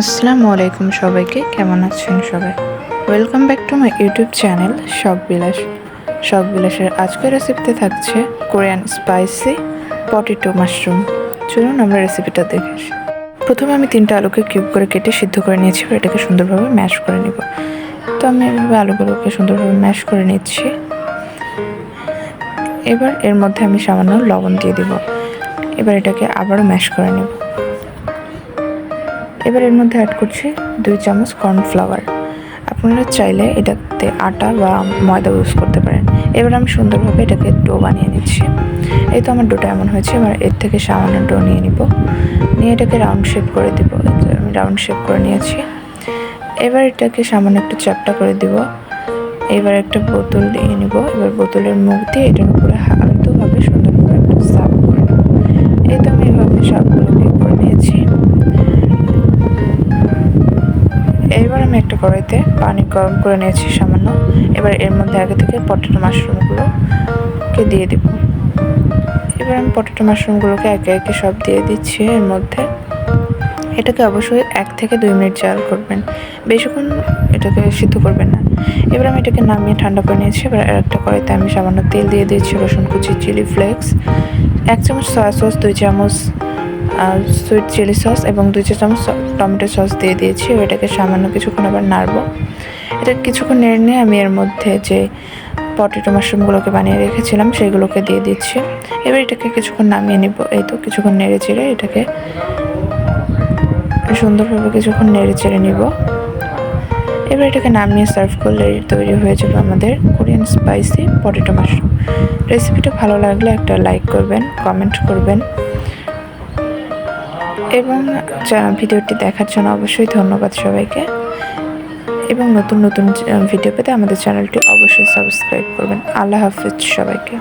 আসসালামু আলাইকুম সবাইকে, কেমন আছেন সবাই? Welcome back to my YouTube channel Shokh Bilas Shokh বিলাসের আজকের রেসিপিতে থাকছে কোরিয়ান স্পাইসি পটেটো মাশরুম চলুন আমরা রেসিপিটা দেখে আসি। প্রথমে আমি তিনটা আলুকে কিউব করে কেটে সিদ্ধ করে নিয়েছি এটাকে সুন্দরভাবে ম্যাশ করে নিব। তো আমি এভাবে আলুগুলোকে সুন্দরভাবে ম্যাশ করে নিচ্ছি। এবার এর মধ্যে আমি সামান্য লবণ দিয়ে দিব। এবার এটাকে আবারও ম্যাশ করে নেব। এবার এর মধ্যে অ্যাড করছি দুই চামচ কর্নফ্লাওয়ার আপনারা চাইলে এটাতে আটা বা ময়দা ইউজ করতে পারেন। এবার আমি সুন্দরভাবে এটাকে ডো বানিয়ে নিচ্ছি। এই তো আমার ডোটা এমন হয়েছে, এবার এর থেকে সামান্য ডো নিয়ে নিব। নিয়ে এটাকে রাউন্ড শেপ করে দিব। আমি রাউন্ড শেপ করে নিয়েছি। এবার এটাকে সামান্য একটু চ্যাপটা করে দিব। এবার একটা বোতল দিয়ে নিব। এবার বোতলের মুখ দিয়ে এটার এবার আমি একটা কড়াইতে পানি গরম করে নিয়েছি সামান্য। এবার এর মধ্যে আগে থেকে পটেটো মাশরুমগুলোকে দিয়ে দিব। এবার আমি পটেটো মাশরুমগুলোকে একে একে সব দিয়ে দিচ্ছি এর মধ্যে। এটাকে অবশ্যই এক থেকে দুই মিনিট জাল করবেন। বেশিক্ষণ এটাকে সিদ্ধ করবেন না। এবার আমি এটাকে নামিয়ে ঠান্ডা করে নিয়েছি। এবার আর একটা কড়াইতে আমি সামান্য তেল দিয়ে দিয়েছি রসুন কুচি, চিলি ফ্লেক্স, এক চামচ সয়া সস দুই চামচ সুইট চিলি সস এবং দুই চা চামচ টমেটো সস দিয়ে দিয়েছি। এবার এটাকে সামান্য কিছুক্ষণ আবার নাড়বো। এটা কিছুক্ষণ নেড়ে নিয়ে আমি এর মধ্যে যে পটেটো মাশরুমগুলোকে বানিয়ে রেখেছিলাম, সেগুলোকে দিয়ে দিচ্ছি। এবার এটাকে কিছুক্ষণ নামিয়ে নিব। এই তো কিছুক্ষণ নেড়ে চেড়ে এটাকে সুন্দরভাবে কিছুক্ষণ নেড়ে চেড়ে নিব। এবার এটাকে নামিয়ে সার্ভ করলে তৈরি হয়ে যাবে আমাদের কোরিয়ান স্পাইসি পটেটো মাশরুম রেসিপিটা ভালো লাগলে একটা লাইক করবেন কমেন্ট করবেন। এবং ভিডিওটি দেখার জন্য অবশ্যই ধন্যবাদ সবাইকে। এবং নতুন নতুন ভিডিও পেতে আমাদের চ্যানেলটি অবশ্যই সাবস্ক্রাইব করবেন। আল্লাহ হাফিজ সবাইকে।